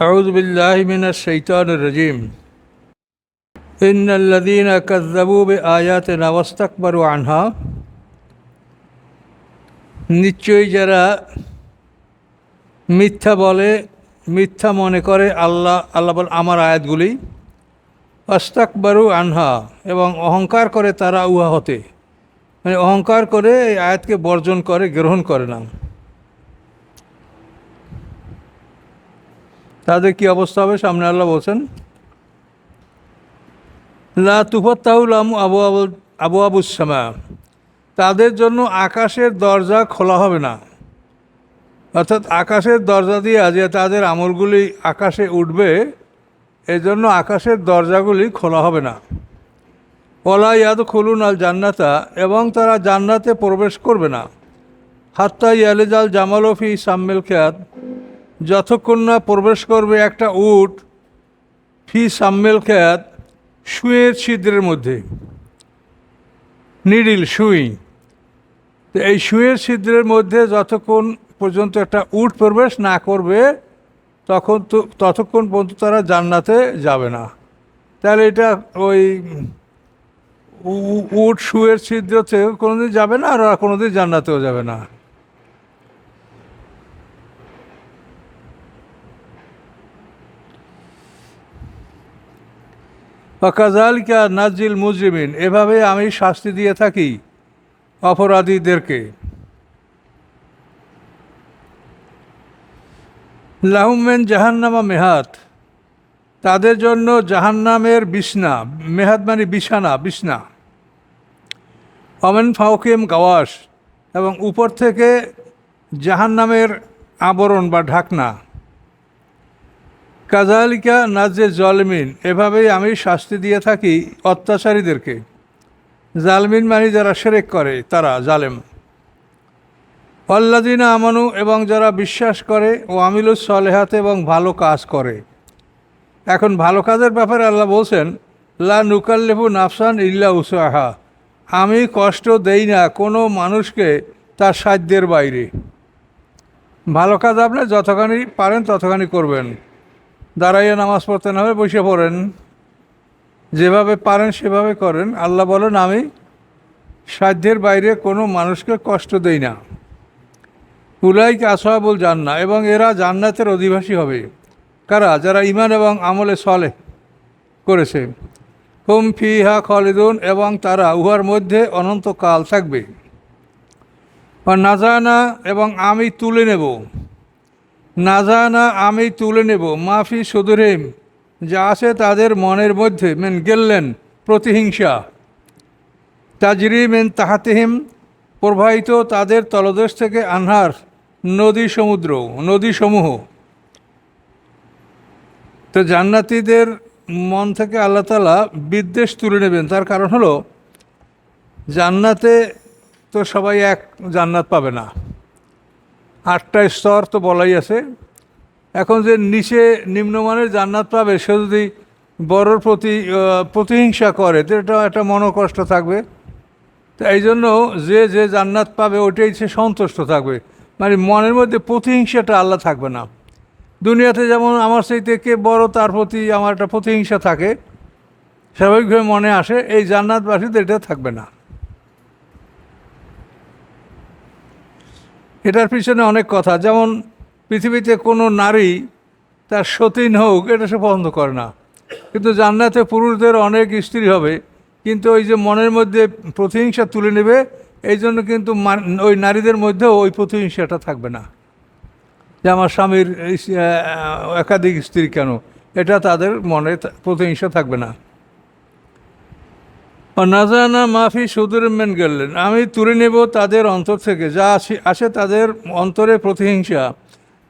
أعوذ بالله من الشيطان الرجيم إن الذين كذبوا بآياتنا واستكبروا عنها নিশ্চয়ই যারা মিথ্যা বলে মিথ্যা মনে করে আল্লাহ আল্লাহ বল আমার আয়াতগুলি অস্তাকবারু আনহা এবং অহংকার করে তারা উহা হতে মানে অহংকার করে এই আয়াতকে বর্জন করে গ্রহণ করে না তাদের কি অবস্থা হবে? সামনে আল্লাহ বলছেন, লা তুফাত্তাহুলাম আবু আবু আবু আবুসামা তাদের জন্য আকাশের দরজা খোলা হবে না। অর্থাৎ আকাশের দরজা দিয়ে যে তাদের আমলগুলি আকাশে উঠবে, এজন্য আকাশের দরজাগুলি খোলা হবে না। ওলা ইয়াদ খুলুন আল জান্নাতা এবং তারা জান্নাতে প্রবেশ করবে না। হাত্তা ইয়ালেজাল জামালফি সাম্মেল খেয়াত যতক্ষণ না প্রবেশ করবে একটা উট, ফি সাম্মেল খেয়াত শুয়ের ছিদ্রের মধ্যে। নিডিল সুই তো এই শুয়ের ছিদ্রের মধ্যে যতক্ষণ পর্যন্ত একটা উট প্রবেশ না করবে, তখন তো, ততক্ষণ পর্যন্ত তারা জান্নাতে যাবে না। তাহলে এটা ওই উট শুয়ের ছিদ্রতে কোনোদিন যাবে না, আর কোনোদিন জান্নাতেও যাবে না। কাজালিকা নাজিল মুজরিমিন, এভাবে আমি শাস্তি দিয়ে থাকি অপরাধীদেরকে। লাহুমেন জাহান্নামা মেহাত, তাদের জন্য জাহান্নামের বিছনা, মেহাত মানে বিছানা, বিছনা। অমেন ফাউকিম গাওয়াস এবং উপর থেকে জাহান্নামের আবরণ বা ঢাকনা। কাজালিকা নাজে জলমিন, এভাবেই আমি শাস্তি দিয়ে থাকি অত্যাচারীদেরকে। জালমিন মানে যারা সেরেক করে, তারা জালেম। অল্লাদিনা আমানু এবং যারা বিশ্বাস করে, ও আমিলুস সলেহাতে এবং ভালো কাজ করে। এখন ভালো কাজের ব্যাপারে আল্লাহ বলছেন, লা নুকাল্লেফু নাফসান ইল্লা উসাহা আমি কষ্ট দেই না কোনো মানুষকে তার সাধ্যের বাইরে। ভালো কাজ আপনি যতখানি পারেন ততখানি করবেন। দাঁড়াইয়ে নামাজ পড়তে না হবে বসে পড়েন। যেভাবে পারেন সেভাবে করেন। আল্লাহ বলেন, আমি সাধ্যের বাইরে কোনো মানুষকে কষ্ট দেই না। উলাইকে আসহাবুল জান্না এবং এরা জান্নাতের অধিবাসী হবে। কারা? যারা ইমান এবং আমলে সলে করেছে। হুম ফিহা খালিদুন এবং তারা উহার মধ্যে অনন্তকাল থাকবে। নাজানা এবং আমি তুলে নেব। নাজানা আমি তুলে নেব, মাফি সুদুরিম যা আছে তাদের মনের মধ্যে, মেন গেললেন প্রতিহিংসা। তাজরি মেন তাহাতিহিম, প্রবাহিত তাদের তলদেশ থেকে আনহার নদী সমুদ্র, নদী সমূহ। তো জান্নাতীদের মন থেকে আল্লাহ তালা বিদ্বেষ তুলে নেবেন। তার কারণ হলো, জান্নাতে তো সবাই এক জান্নাত পাবে না। আটটা স্তর তো বলাই আছে। এখন যে নিচে নিম্নমানের জান্নাত পাবে, সে যদি বড়র প্রতি প্রতিহিংসা করে, তো এটা একটা মনোকষ্ট থাকবে। তো এই জন্য যে যে জান্নাত পাবে ওটাই সে সন্তুষ্ট থাকবে। মানে মনের মধ্যে প্রতিহিংসাটা আল্লাহ থাকবে না। দুনিয়াতে যেমন আমার সেইতে কে বড়, তার প্রতি আমার একটা প্রতিহিংসা থাকে। স্বাভাবিকভাবে মনে আসে, এই জান্নাতবাসীদের এটা থাকবে না। এটার পিছনে অনেক কথা। যেমন পৃথিবীতে কোনো নারী তার সতীন হোক, এটা সে পছন্দ করে না। কিন্তু জান্নাতে পুরুষদের অনেক স্ত্রী হবে, কিন্তু ওই যে মনের মধ্যে প্রতিহিংসা তুলে নেবে, এই জন্য কিন্তু ওই নারীদের মধ্যেও ওই প্রতিহিংসাটা থাকবে না। যে আমার স্বামীর একাধিক স্ত্রী কেন? এটা তাদের মনে প্রতিহিংসা থাকবে না। নাজানা মাফি সুদূর মেন গেলেন। আমি তুলে নেব তাদের অন্তর থেকে। যা আসে আসে তাদের অন্তরে প্রতিহিংসা।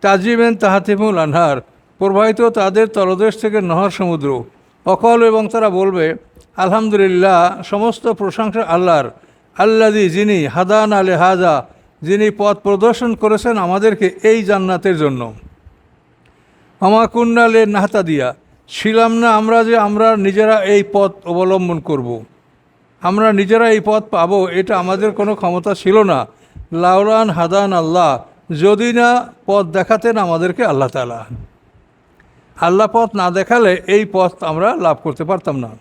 তাজিবেন তাহাতিমুল আনহার। প্রবাহিত তাদের তলদেশ থেকে নহর সমুদ্র। অকল এবং তারা বলবে, আলহামদুলিল্লাহ, সমস্ত প্রশংসা আল্লাহর। আল্লাদি যিনি হাদান আলে হাজা যিনি পথ প্রদর্শন করেছেন আমাদেরকে এই জান্নাতের জন্য। আমাকুন্নালে নাহতা দিয়া ছিলাম না আমরা যে আমরা নিজেরা এই পথ অবলম্বন করব। আমরা নিজেরা এই পথ পাবো, এটা আমাদের কোনো ক্ষমতা ছিল না। লাউলান হাদান আল্লাহ, যদি না পথ দেখাতেন আমাদেরকে আল্লাহ তালা আল্লাহ পথ না দেখালে এই পথ আমরা লাভ করতে পারতাম না।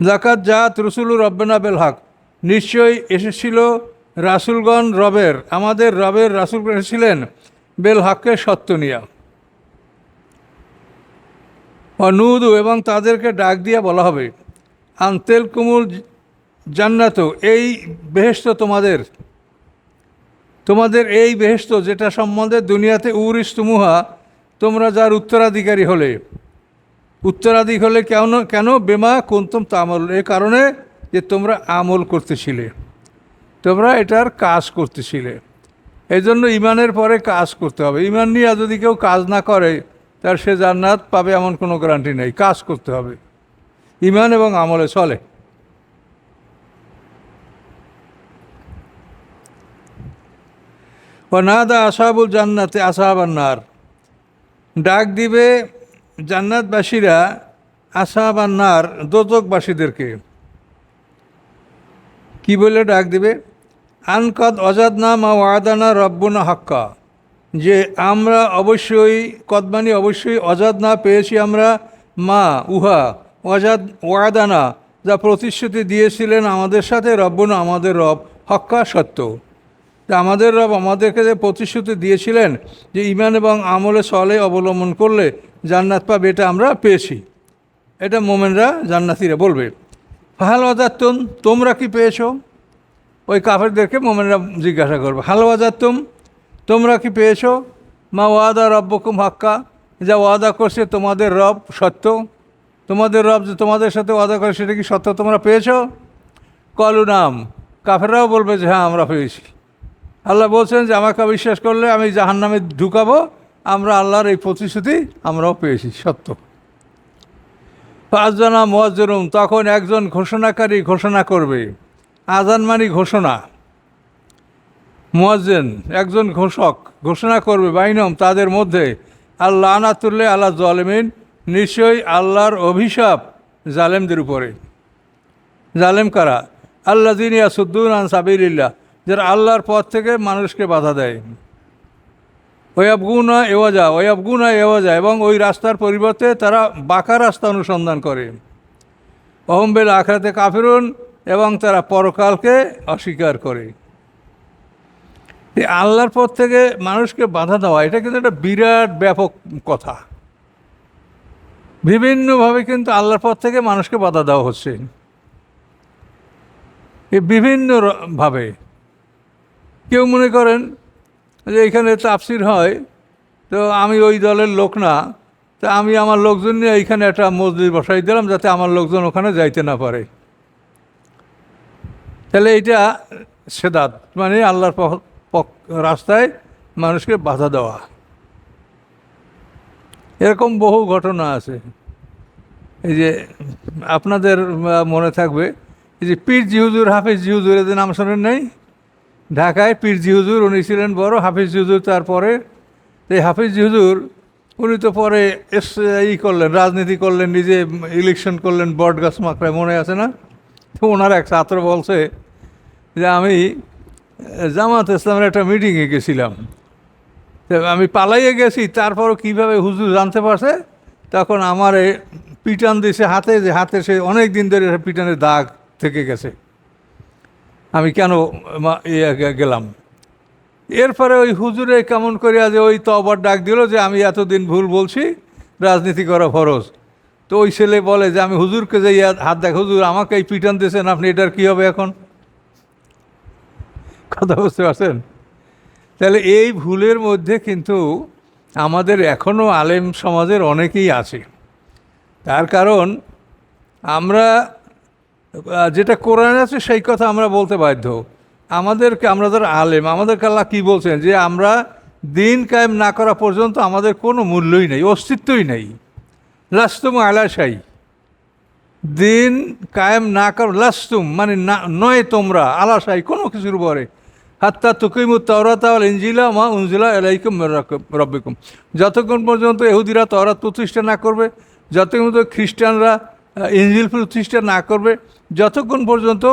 জাকাত জাত রসুলুর রব্বেনা বেল হক, নিশ্চয়ই এসেছিল রাসুলগণ রবের, আমাদের রবের রাসুল এসেছিলেন বেল হককে সত্য নিয়া। অনুদু এবং তাদেরকে ডাক দিয়া বলা হবে। আন্তেল কুমুল জান্নাত, এই বেহেস্ত তোমাদের। তোমাদের এই বেহেস্ত যেটা সম্বন্ধে দুনিয়াতে উরিস তুমুহা তোমরা যার উত্তরাধিকারী হলে। উত্তরাধিক হলে কেন কেন? বেমা কুন্তম তামল এ কারণে যে তোমরা আমল করতেছিলে। তোমরা এটার কাজ করতেছিলে। এই জন্য ইমানের পরে কাজ করতে হবে। ইমান নিয়ে যদি কেউ কাজ না করে, তার সে জান্নাত পাবে এমন কোনো গ্যারান্টি নেই। কাজ করতে হবে। ইমান এবং আমলে চলে। ও নাদা আসাবুল জান্নাতে আসাহাবান্নার ডাক দিবে জান্নাতবাসীরা আসাহাবান্নার দোতকবাসীদেরকে কি বলে ডাক দিবে? আনকদ অজাদ না মা ওয়াদানা রব্বনা হাক্কা। যে আমরা অবশ্যই, কদমানি অবশ্যই অজাদ না পেয়েছি আমরা, মা, উহা। অজাদ ওয়াদানা, যা প্রতিশ্রুতি দিয়েছিলেন আমাদের সাথে, রব্বনা আমাদের রব, হক্কা সত্য। আমাদের রব আমাদেরকে যে প্রতিশ্রুতি দিয়েছিলেন, যে ইমান এবং আমলে সলে অবলম্বন করলে জান্নাত পাবে, এটা আমরা পেয়েছি। এটা মোমেনরা জান্নাতিরা বলবে। ফাহাল ওয়াজাত্তুম তোমরা কি পেয়েছ? ওই কাফেরদেরকে মোমেনরা জিজ্ঞাসা করবে। হাল ওয়াজাত্তুম তোমরা কি পেয়েছ? মা ওয়াদা রব্বকুম হাক্কা, যা ওয়াদা করছে তোমাদের রব সত্য। তোমাদের রব যে তোমাদের সাথে ওয়াদা করে, সেটা কি সত্য? তোমরা পেয়েছ? কলু নাম। কাফেররাও বলবে যে হ্যাঁ আমরা পেয়েছি। আল্লাহ বলছেন যে, আমাকে বিশ্বাস করলে আমি জাহান নামে ঢুকাবো। আমরা আল্লাহর এই প্রতিশ্রুতি আমরাও পেয়েছি, সত্য। পাঁচজনা মোয়াজ্জরুম তখন একজন ঘোষণাকারী ঘোষণা করবে। আজান মানি ঘোষণা। মোয়াজ্জেন, একজন ঘোষক ঘোষণা করবে, বাইনম, তাদের মধ্যে। আল্লাহ আনাতুল্লে আল্লাহ জলেমিন নিশ্চয়ই আল্লাহর অভিশাপ জালেমদের উপরে। জালেম কারা? আল্লাহ দিন ইয়াসুদ্দুন আন সাবিল্লাহ যারা আল্লাহর পথ থেকে মানুষকে বাধা দেয়। ওয়াবগুনা এওয়াজা ওয়াবগুনা এওয়াজা, এবং ওই রাস্তার পরিবর্তে তারা বাঁকা রাস্তা অনুসন্ধান করে। অহম্বেল আখরাতে কাফিরুন, এবং তারা পরকালকে অস্বীকার করে। এই আল্লাহর পথ থেকে মানুষকে বাধা দেওয়া, এটা কিন্তু একটা বিরাট ব্যাপক কথা। বিভিন্নভাবে কিন্তু আল্লাহর পথ থেকে মানুষকে বাধা দেওয়া হচ্ছে। এই বিভিন্ন র- ভাবে কেউ মনে করেন যে এখানে তাফসির হয়, তো আমি ওই দলের লোক না, তা আমি আমার লোকজন নিয়ে এইখানে একটা মসজিদ বসাই দিলাম যাতে আমার লোকজন ওখানে যাইতে না পারে। তাহলে এইটা সেদাত মানে আল্লাহর রাস্তায় মানুষকে বাধা দেওয়া। এরকম বহু ঘটনা আছে। এই যে আপনাদের মনে থাকবে, এই যে পীর জিহুজুর, হাফিজ জিহুজুর এদের নাম শোনেন নাই? ঢাকায় পীর জিহুজুর, উনি ছিলেন বড়, হাফিজ জিহুজুর তারপরে, এই হাফিজ জিহুজুর, উনি তো পরে এস ই করলেন, রাজনীতি করলেন, নিজে ইলেকশন করলেন, বট গাছ মাকড়ায় মনে আছে না? তো ওনার এক ছাত্র বলছে যে, আমি জামাত ইসলামের একটা মিটিংয়ে গেছিলাম। আমি পালাইয়ে গেছি, তারপরও কীভাবে হুজুর জানতে পারছে? তখন আমার পিটান দিছে হাতে, যে হাতে সে অনেক দিন ধরে পিটানের দাগ থেকে গেছে। আমি কেন ইয়ে গেলাম? এরপরে ওই হুজুরে কেমন করে যে ওই তবার ডাক দিল যে, আমি এতদিন ভুল বলছি, রাজনীতি করা ফরজ। তো ওই ছেলে বলে যে, আমি হুজুরকে যে হাত দেখ, হুজুর আমাকে এই পিটান দিয়েছেন আপনি এটার কী হবে এখন? কথা বুঝতে পারছেন? তাহলে এই ভুলের মধ্যে কিন্তু আমাদের এখনও আলেম সমাজের অনেকেই আছে। তার কারণ আমরা যেটা কোরআন আছে সেই কথা আমরা বলতে বাধ্য। আমাদেরকে, আমরা যারা আলেম, আমাদেরকে আল্লাহ কী বলছেন? যে আমরা দিন কায়েম না করা পর্যন্ত আমাদের কোনো মূল্যই নেই, অস্তিত্বই নেই। লাস্তুম আলাশাই দিন কায়েম না কর, লাস্তুম মানে না, নয় তোমরা আলাশাই কোনো কিছুর পরে হাত্তা তুকিমু তওরাতাল ইঞ্জিলা মা উনজিলা এলাইকুম রব্বিকুম। যতক্ষণ পর্যন্ত এহুদিরা তওরাত প্রতিষ্ঠা না করবে, যতক্ষণ খ্রিস্টানরা ইঞ্জিল প্রতিষ্ঠা না করবে, যতক্ষণ পর্যন্ত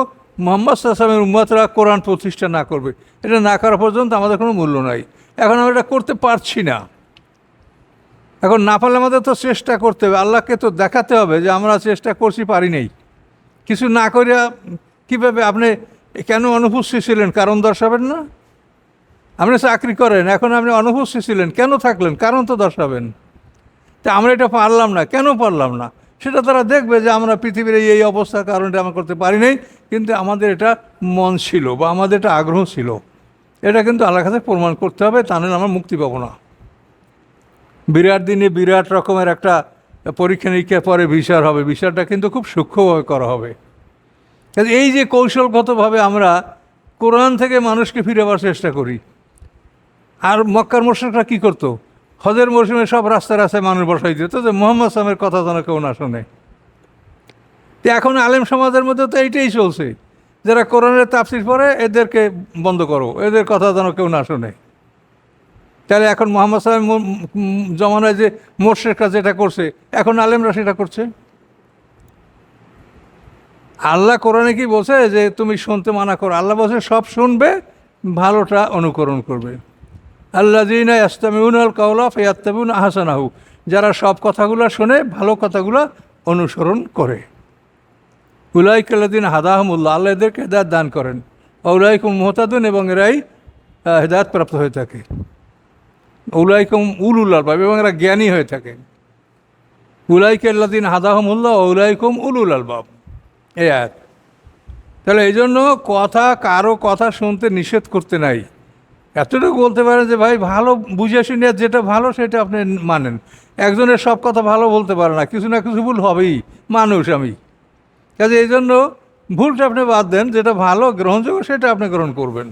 মোহাম্মদ সাল্লামের উম্মতরা কোরআন প্রতিষ্ঠা না করবে, এটা না করা পর্যন্ত আমাদের কোনো মূল্য নাই। এখন আমরা এটা করতে পারছি না। এখন না পারলে আমাদের তো চেষ্টা করতে হবে। আল্লাহকে তো দেখাতে হবে যে আমরা চেষ্টা করছি, পারি নেই। কিছু না করিয়া কীভাবে আপনি কেন অনুপস্থিত ছিলেন? কারণ দর্শাবেন না? আপনি চাকরি করেন, এখন আপনি অনুপস্থিত ছিলেন, কেন থাকলেন? কারণ তো দর্শাবেন। তা আমরা এটা পারলাম না, কেন পারলাম না? সেটা তারা দেখবে যে আমরা পৃথিবীর এই- অবস্থার কারণে আমরা করতে পারি নাই, কিন্তু আমাদের এটা মন ছিল বা আমাদের এটা আগ্রহ ছিল। এটা কিন্তু আল্লাহ কাছে প্রমাণ করতে হবে, তা নাহলে আমরা মুক্তি পাবো না। বিরাট দিনে বিরাট রকমের একটা পরীক্ষা নিরীক্ষা পরে বিচার হবে। বিচারটা কিন্তু খুব সূক্ষ্মভাবে করা হবে। এই যে কৌশলগতভাবে আমরা কোরআন থেকে মানুষকে ফিরাবার চেষ্টা করি। আর মক্কার মোর্শেকরা কী করতো? হজের মৌসুমে সব রাস্তায় রাস্তায় মানুষ বসাই দিত যে মোহাম্মদ সালামের কথা যেন কেউ না শোনে। তো এখন আলেম সমাজের মধ্যে তো এইটাই চলছে। যারা কোরআনের তাফসির পরে এদেরকে বন্ধ করো, এদের কথা যেন কেউ না শোনে। তাহলে এখন মোহাম্মদ সালাম জমানায় যে মোর্শেকরা যেটা করছে, এখন আলেমরা সেটা করছে? আল্লাহ কোরআনে কি বলছে? যে তুমি শুনতে মানা করো। আল্লাহ বলছে সব শুনবে ভালোটা অনুকরণ করবে। আল্লাহ জিনা আল কাউলা ফেয়াত্তাবিউন আহসানাহু। যারা সব কথাগুলো শোনে ভালো কথাগুলো অনুসরণ করে। উলাই কাল্লাদিন হাদাহমুল্লাহ। আল্লাহ এদেরকে হেদায়ত দান করেন। উলাইকুম মোহতাদুন এবং এরাই আহ, হেদায়ত প্রাপ্ত হয়ে থাকে। উলাইকুম উলুল আলবাব এবং এরা জ্ঞানী হয়ে থাকে। উলাইকাল্লাদিন হাদাহমুল্লাহ উলাইকুম উলুল আলবাব এই তাহলে এই জন্য কথা কারও কথা শুনতে নিষেধ করতে নাই। এতটুকু বলতে পারেন যে, ভাই, ভালো বুঝে শুনে যেটা ভালো সেটা আপনি মানেন। একজনের সব কথা ভালো বলতে পারে না, কিছু না কিছু ভুল হবেই, মানুষ আমি। কাজে এই জন্য ভুলটা আপনি বাদ দেন, যেটা ভালো গ্রহণযোগ্য সেটা আপনি গ্রহণ করবেন।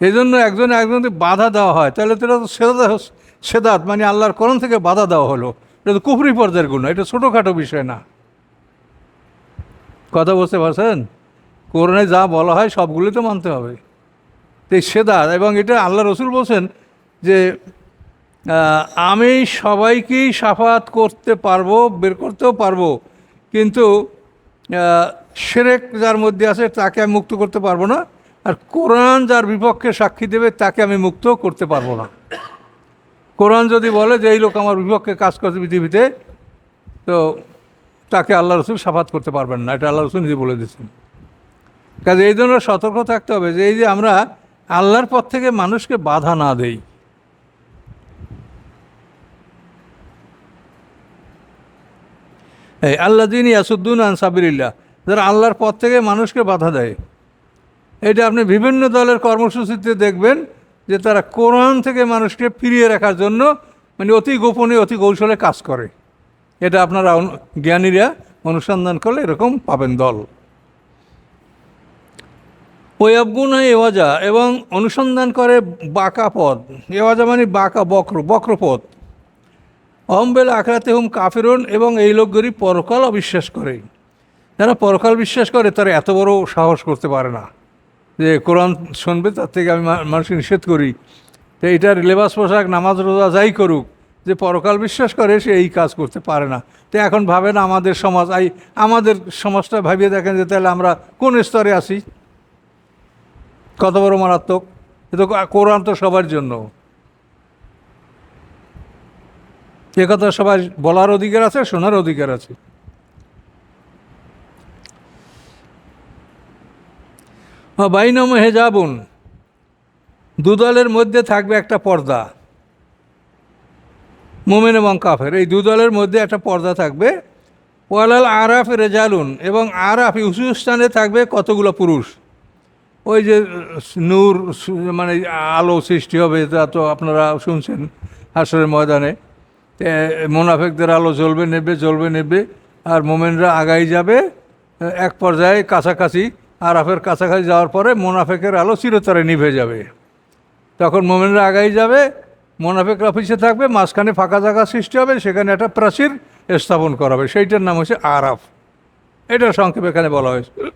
এই জন্য একজন একজনকে বাধা দেওয়া হয়। তাহলে তো এটা তো সেদা সেদাত মানে আল্লাহর করণ থেকে বাধা দেওয়া হলো। এটা তো কুফরি পর্যায়ের গুণ এটা ছোটোখাটো বিষয় না। কথা বুঝতে পারছেন কোরআনে যা বলা হয় সবগুলি তো মানতে হবে। তো সেদাত এবং এটা আল্লাহ রসুল বলছেন যে আমি সবাইকেই সাফাত করতে পারব, বের করতেও পারব, কিন্তু সেরেক যার মধ্যে আছে তাকে আমি মুক্ত করতে পারব না, আর কোরআন যার বিপক্ষে সাক্ষী দেবে তাকে আমি মুক্ত করতে পারব না। কোরআন যদি বলে যে, এই লোক আমার বিপক্ষে কাজ করছে পৃথিবীতে, তো তাকে আল্লাহ রসুল সাফাত করতে পারবেন না, এটা আল্লাহ রসুল নিজে বলে দিচ্ছেন কাজে এই জন্য সতর্ক থাকতে হবে যে এই যে আমরা আল্লাহর পথ থেকে মানুষকে বাধা না দেই। এই আল্লাহ দিন ইয়াসুদ্দিন আনসাবিল্লাহ যারা আল্লাহর পথ থেকে মানুষকে বাধা দেয়। এটা আপনি বিভিন্ন দলের কর্মসূচিতে দেখবেন যে তারা কোরআন থেকে মানুষকে ফিরিয়ে রাখার জন্য মানে অতি গোপনে, অতি কৌশলে কাজ করে। এটা আপনারা জ্ঞানীরা অনুসন্ধান করলে এরকম পাবেন দল। ওয়াবগুন এওয়াজা, এবং অনুসন্ধান করে বাঁকা পথ। এওয়াজা মানে বাঁকা বক্র, বক্রপথ। অহম্বেল আখরাতে হুম কাফেরুন, এবং এই লোকগুলি পরকাল অবিশ্বাস করে। যারা পরকাল বিশ্বাস করে, তারা এত বড় সাহস করতে পারে না। যে কোরআন শুনবে, তার থেকে আমি মানুষকে নিষেধ করি। তো এটার লেবাস পোশাক, নামাজ, রোজা যাই করুক যে পরকাল বিশ্বাস করে, সে এই কাজ করতে পারে না। তো এখন ভাবেন আমাদের সমাজ এই আমাদের সমাজটা ভাবিয়ে দেখেন যে তাহলে আমরা কোন স্তরে আছি? কত বড় মারাত্মক? এ তো কোরআন তো সবার জন্য। এ কথা সবাই বলার অধিকার আছে, শোনার অধিকার আছে। বাইনম হেজাবুন। দুদলের মধ্যে থাকবে একটা পর্দা। মোমেন এবং কাফের। এই দু দলের মধ্যে একটা পর্দা থাকবে। ওয়ালাল আরাফ রেজালুন এবং আরাফ স্থানে থাকবে কতগুলো পুরুষ? ওই যে, নূর মানে আলো সৃষ্টি হবে, তা তো আপনারা শুনছেন হাসরের ময়দানে। মোনাফেকদের আলো জ্বলবে, নেবে জ্বলবে, নেবে, আর মোমেনরা আগাই যাবে, এক পর্যায়ে কাছাকাছি, আরাফের কাছাকাছি যাওয়ার পরে মোনাফেকের আলো চিরতরে নিভে যাবে। তখন মোমেনরা আগাই যাবে মোনাফেকরা পিছিয়ে থাকবে, মাঝখানে ফাঁকা জায়গা সৃষ্টি হবে, সেখানে একটা প্রাচীর স্থাপন করা হবে। সেইটার নাম হচ্ছে আরাফ। এটা সংক্ষেপে এখানে বলা হয়েছে।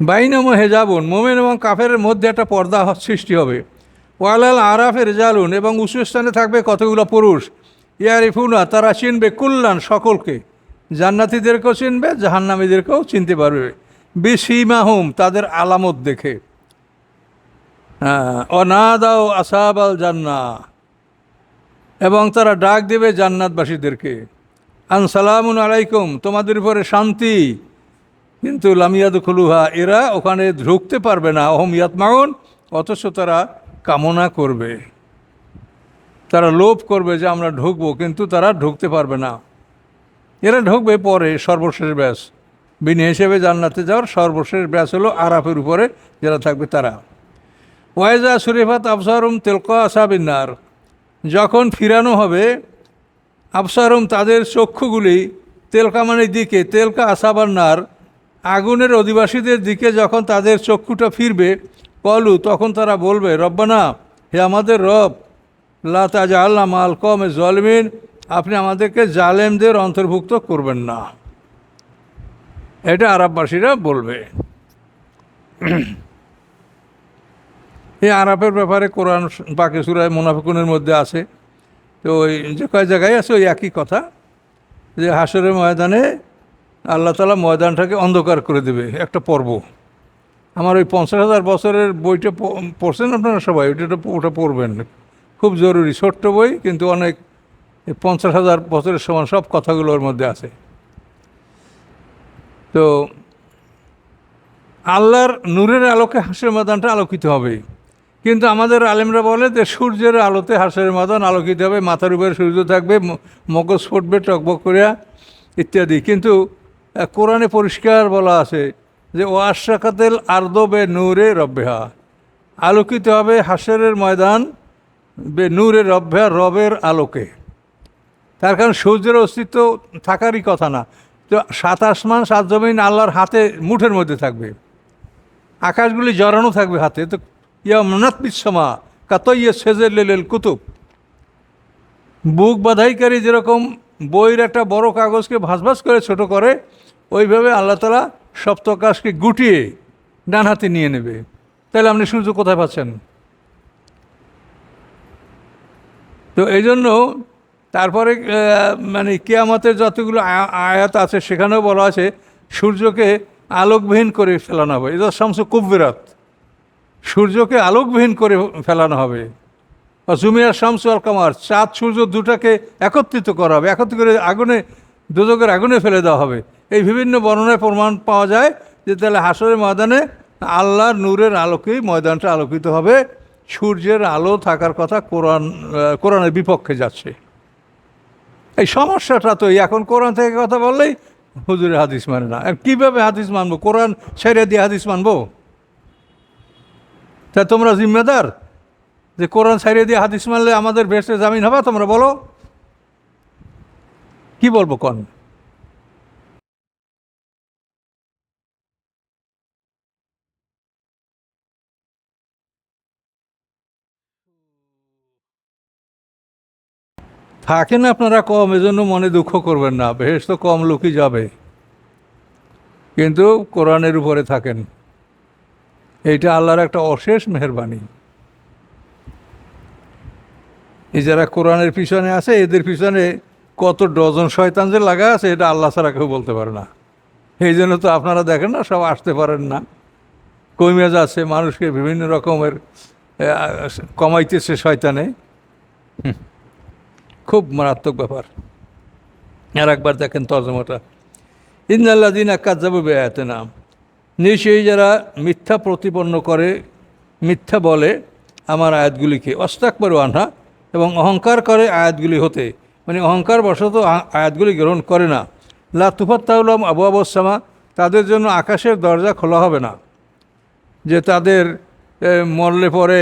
বাইনাম হেজাবুন, মোমেন এবং কাফের মধ্যে একটা পর্দা সৃষ্টি হবে। ওয়ালাল আরাফের জালুন এবং উঁচু স্থানে থাকবে কতগুলো পুরুষ? ইয়ারিফুনা, তারা চিনবে কুল্লান সকলকে। জান্নাতিদেরকেও চিনবে, জাহান্নামীদেরকেও চিনতে পারবে। বিসীমাহুম, তাদের আলামত দেখে। অনাদাও আসাব আল জান্না। এবং তারা ডাক দেবে জান্নাতবাসীদেরকে। আন আলাইকুম, তোমাদের উপরে শান্তি। কিন্তু লামিয়াদ খুলুহা এরা ওখানে ঢুকতে পারবে না। অহম ইয়াতমাউন, অথচ তারা কামনা করবে। তারা লোভ করবে যে আমরা ঢুকবো, কিন্তু তারা ঢুকতে পারবে না। এরা ঢুকবে পরে, সর্বশেষ ব্যাস। বিনি হিসেবে জান্নাতে যাওয়ার সর্বশেষ ব্যাস হলো আরাফের উপরে যারা থাকবে তারা। ওয়াইজা সুরিফাত আফসারুম তেলকা আসাবিনার যখন ফিরানো হবে আফসারুম তাদের চক্ষুগুলি তেলকামানের দিকে, তেলকা আসাবান্নার আগুনের অধিবাসীদের দিকে যখন তাদের চক্ষুটা ফিরবে, কলু, তখন তারা বলবে, রব্বানা, হে আমাদের রব, লা তাজা আল্লাহ মাল কম জলমিন আপনি আমাদেরকে জালেমদের অন্তর্ভুক্ত করবেন না। এটা আরববাসীরা বলবে। এই আরাফের ব্যাপারে কোরআন পাকে সুরায় মোনাফিকুনের মধ্যে আছে। তো ওই যে কয় জায়গায় আছে, ওই একই কথা। যে হাসরের ময়দানে আল্লাহ তালা ময়দানটাকে অন্ধকার করে দেবে, একটা পর্ব। আমার ওই পঞ্চাশ হাজার বছরের বইটা পড়ছেন আপনারা সবাই? ওইটা ওটা পড়বেন। খুব জরুরি, ছোট্ট বই, কিন্তু অনেক পঞ্চাশ হাজার বছরের সমান সব কথাগুলো ওর মধ্যে আছে। তো আল্লাহর নূরের আলোকে হাঁসের ময়দানটা আলোকিত হবে। কিন্তু আমাদের আলেমরা বলে যে সূর্যের আলোতে হাঁসের ময়দান আলোকিত হবে, মাথার উপরে সূর্য থাকবে মগজ ফুটবে, টকবক করিয়া ইত্যাদি। কিন্তু কোরআনে পরিষ্কার বলা আছে যে, ও আশাকাতেল আর্দবে নূরে রব্বেহা। আলোকিত হবে হাসরের ময়দান বে নূরে রব্বেহা, রবের আলোকে। তার কারণ সূর্যের অস্তিত্ব থাকারই কথা না। তো সাত আসমান, সাত জমিন আল্লাহর হাতে মুঠের মধ্যে থাকবে। আকাশগুলি জড়ানো থাকবে হাতে। তো ইয়া মনাত বিশ্বমা কাত ইয়ে সেজের লেলেল কুতুব। বুক বাধাইকারী যেরকম বইয়ের একটা বড় কাগজকে ভাস ভাস করে ছোট করে, ওইভাবে আল্লাহ তালা সপ্তকাশকে গুটিয়ে ডান হাতে নিয়ে নেবে। তাহলে আপনি সূর্য কোথায় পাচ্ছেন? তো এই জন্য তারপরে মানে কেয়ামতের যতগুলো আয়া- আয়াত আছে, সেখানেও বলা আছে, সূর্যকে আলোকবিহীন করে ফেলানো হবে। এটা শামসু কুব্বিরাত। সূর্যকে আলোকবিহীন করে ফেলানো হবে। বা জুমিয়ার শামসু আল কামার, চাঁদ, সূর্য দুটাকে একত্রিত করা হবে, একত্রিত করে আগুনে, দুদকের আগুনে ফেলে দেওয়া হবে। এই বিভিন্ন বর্ণনায় প্রমাণ পাওয়া যায় যে তাহলে হাসরের ময়দানে আল্লাহর নূরের আলোকেই ময়দানটা আলোকিত হবে। সূর্যের আলো থাকার কথা কোরআন কোরআনের বিপক্ষে যাচ্ছে। এই সমস্যাটা তো এখন কোরআন থেকে কথা বললেই হুজুরের হাদিস মানে না। কীভাবে হাদিস মানবো? কোরআন ছেড়ে দিয়ে হাদিস মানবো? তা তোমরা জিম্মেদার? যে কোরআন ছাইড়ে দিয়ে হাদিস মানলে আমাদের বেসে জামিন হবে, তোমরা বলো। কি বলব কন? থাকেন আপনারা কম, এজন্য মনে দুঃখ করবেন না। বেশ তো কম লোকই যাবে। কিন্তু কোরআনের উপরে থাকেন। এইটা আল্লাহর একটা অশেষ মেহরবানি। এই যারা কোরআনের পিছনে আছে, এদের পিছনে কত ডজন শয়তান যে লাগা আছে, এটা আল্লাহ ছাড়া কেউ বলতে পারে না। এই জন্য তো আপনারা দেখেন না, সব আসতে পারেন না। কৈমেজ আছে, মানুষকে বিভিন্ন রকমের কমাইতেছে শয়তানে। খুব মারাত্মক ব্যাপার। আর একবার দেখেন তর্জমাটা। ইন্দাল্লা দিন একাজ যাবে বেয়াতে নাম নিশ্চয়ই যারা মিথ্যা প্রতিপন্ন করে, মিথ্যা বলে আমার আয়াতগুলিকে অস্তাকবার আনহা, এবং অহংকার করে আয়াতগুলি হতে মানে অহংকার বশত আয়াতগুলি গ্রহণ করে না। লা তুফাত্তাউলাম আবু আবসামা তাদের জন্য আকাশের দরজা খোলা হবে না। যে তাদের মরলে পরে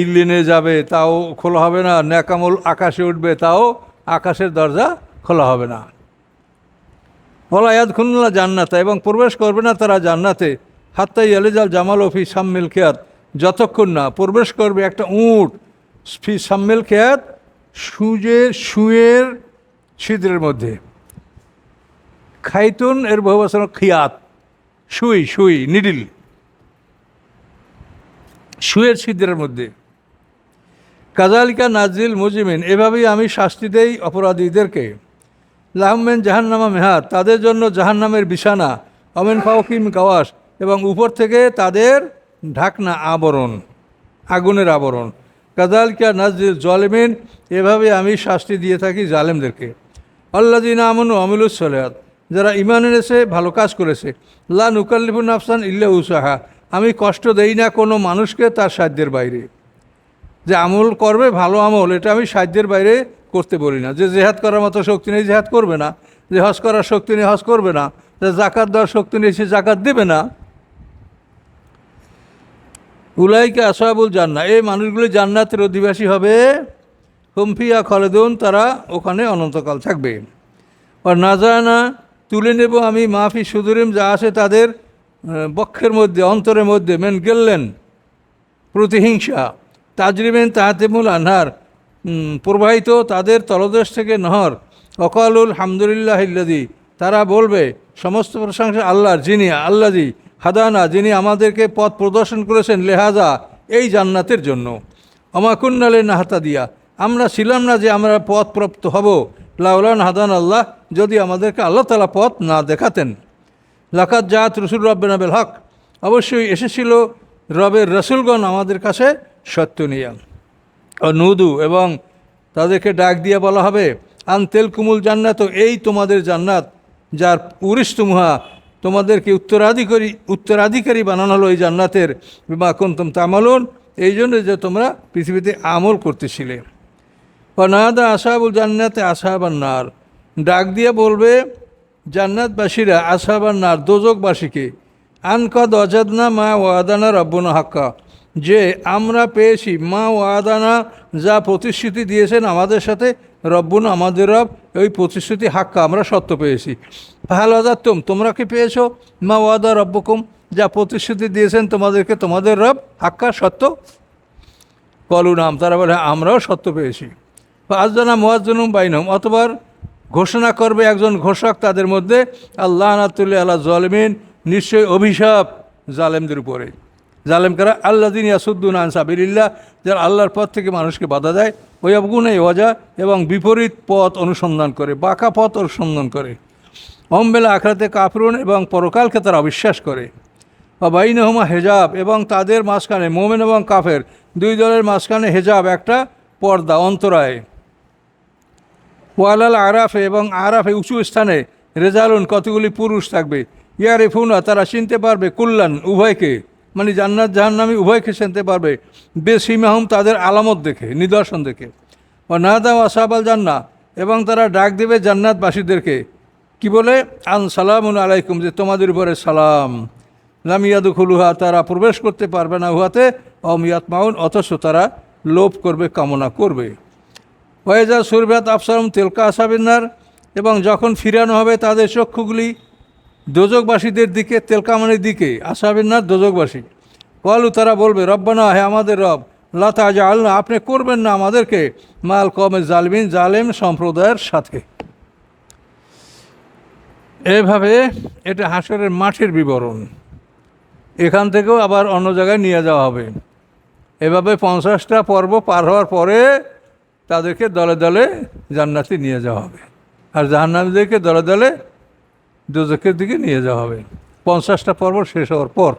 ইল্লিনে যাবে, তাও খোলা হবে না, ন্যাকামল আকাশে উঠবে, তাও আকাশের দরজা খোলা হবে না। বলা ইয়াদ খুল্লা জান্নাতে, এবং প্রবেশ করবে না তারা জান্নাতে। হাত্তাই আলেজাল জামাল ফি সাম্মিল খেয়াত যতক্ষণ না প্রবেশ করবে একটা উঁট ফি সাম্মিল খেয়াত সুজে, সুয়ের ছিদ্রের মধ্যে। খাইতুন এর বহু বছর খিয়াত, সুই সুই, নিডিল। সুয়ের ছিদ্রের মধ্যে। কাজালিকা নাজিল মুজিমিন এভাবেই আমি শাস্তি দেই অপরাধীদেরকে। লাহমেন জাহান্নামা মেহাত, তাদের জন্য জাহান্নামের বিছানা, অমেন ফাওকিম গাওয়াস এবং উপর থেকে তাদের ঢাকনা আবরণ, আগুনের আবরণ। কাদালকা নাজির জলেমিন, এভাবে আমি শাস্তি দিয়ে থাকি জালেমদেরকে। আল্লাদিন আমনু আমিলুস সলেহাত, যারা ইমান এনেছে, ভালো কাজ করেছে। লা নুকাল্লিফুন আফসান ইল্লা উসাহা, আমি কষ্ট দেই না কোনো মানুষকে তার সাধ্যের বাইরে। যে আমল করবে, ভালো আমল, এটা আমি সাধ্যের বাইরে করতে বলি না। যে জেহাদ করার মতো শক্তি নেই, জেহাদ করবে না। যে হজ করার শক্তি নেই, হজ করবে না। যে জাকাত দেওয়ার শক্তি নেই, সে জাকাত দেবে না। উলাইকে আসাবুল জান্না এই মানুষগুলি জান্নাতের অধিবাসী হবে। হুমফিয়া খলেদুন, তারা ওখানে অনন্তকাল থাকবে। আর না যায় না তুলে নেব আমি মাফি সুদুরিম যা আছে তাদের বক্ষের মধ্যে, অন্তরের মধ্যে। মেন গেললেন প্রতিহিংসা। তাজরিবেন তাহাতেমুল আনহার। প্রবাহিত তাদের তলদেশ থেকে নহর। অকালুল হামদুলিল্লাহ ইল্লাদি তারা বলবে, সমস্ত প্রশংসা আল্লাহর, যিনি আল্লাদি হাদানা, যিনি আমাদেরকে পথ প্রদর্শন করেছেন, লেহাজা, এই জান্নাতের জন্য। অমাকুন্নালে নাহাতা দিয়া আমরা ছিলাম না যে আমরা পথ প্রাপ্ত হব। লাউলান হাদান আল্লাহ, যদি আমাদেরকে আল্লাহ তালা পথ না দেখাতেন। লাকাত জাত রসুল রব্বেন আবেল হক। অবশ্যই এসেছিল রবের রসুলগণ আমাদের কাছে সত্য নিয়ে। ও নুদু, এবং তাদেরকে ডাক দিয়ে বলা হবে, আন কুমুল জান্নাত এই তোমাদের জান্নাত, যার উরিস্তমুহা তোমাদেরকে উত্তরাধিকারী উত্তরাধিকারী বানানো হলো এই জান্নাতের। বিমা কুন্তম তামালুন এই জন্য যে তোমরা পৃথিবীতে আমল করতেছিলে। অনাদা আসাবুল জান্নাতে আসাবান নার। ডাক দিয়ে বলবে, জান্নাতবাসীরা আসাবান নার দোজকবাসীকে আনকদ অজাদনা মা ওয়াদানা রব্বনা হাক্কা যে আমরা পেয়েছি মা ওয়াদানা যা প্রতিশ্রুতি দিয়েছেন আমাদের সাথে, রব্বুন আমাদের রব ওই প্রতিশ্রুতি হাক্কা, আমরা সত্য পেয়েছি। ভালো আদাত্তম তোমরা কি পেয়েছ? মা ওয়াদা রব্বকুম, যা প্রতিশ্রুতি দিয়েছেন তোমাদেরকে, তোমাদের রব হাক্কা, সত্য? কলু নাম, তারা বলে, আমরাও সত্য পেয়েছি। আজদানা মোয়াজ্জনুম বাইনম অতবার ঘোষণা করবে একজন ঘোষক তাদের মধ্যে, আল্লাহ নাতুল্লাহ আল্লাহ জলমিন, নিশ্চয়ই অভিশাপ জালেমদের উপরে। জালেম কারা? আল্লাহ দিন ইয়াসুদ্দুন আনসাবিল্লাহ যারা আল্লাহর পথ থেকে মানুষকে বাধা দেয়। ওই আবগুনে ওয়াজা এবং বিপরীত পথ অনুসন্ধান করে, বাঁকা পথ অনুসন্ধান করে। অম্বেলা আখড়াতে কাফরুন, এবং পরকালকে তারা অবিশ্বাস করে। বা বাইনহমা হেজাব, এবং তাদের মাঝখানে মোমেন এবং কাফের, দুই দলের মাঝখানে হেজাব একটা পর্দা, অন্তরায়। ওয়ালাল আরাফে, এবং আরাফে উঁচু স্থানে, রেজালুন কতগুলি পুরুষ থাকবে? ইয়ারে ফুনা তারা চিনতে পারবে, কুল্লান, উভয়কে। মানে জান্নাত জাহান্নামী উভয়কে চিনতে পারবে। বেসীমাহুম তাদের আলামত দেখে, নিদর্শন দেখে। ও নাদা আসাবাল জান্না এবং তারা ডাক দেবে জান্নাতবাসীদেরকে। কি বলে? আন সালামুন আলাইকুম, যে তোমাদের উপরে সালাম। লামিয়াদু খুলুহা তারা প্রবেশ করতে পারবে না উহাতে। অমিয়াত মাউন অথচ তারা লোভ করবে, কামনা করবে। ওয়েজা সুরভাত আফসারম তেলকা আসাবিনার এবং যখন ফিরানো হবে তাদের চক্ষুগুলি দোজকবাসীদের দিকে, তেলকামানির দিকে আসাবেন না দোজকবাসী কলু তারা বলবে, রব্বানা, হে আমাদের রব লতা যা আল্লাহ আপনি করবেন না আমাদেরকে, মাল কমে জালমিন, জালেম সম্প্রদায়ের সাথে। এভাবে এটা হাসরের মাঠের বিবরণ। এখান থেকেও আবার অন্য জায়গায় নিয়ে যাওয়া হবে। এভাবে পঞ্চাশটা পর্ব পার হওয়ার পরে তাদেরকে দলে দলে জান্নাতে নিয়ে যাওয়া হবে। আর জাহান্নামীদেরকে দলে দলে দুজকের দিকে নিয়ে যাওয়া হবে। পঞ্চাশটা পর্ব শেষ হওয়ার পর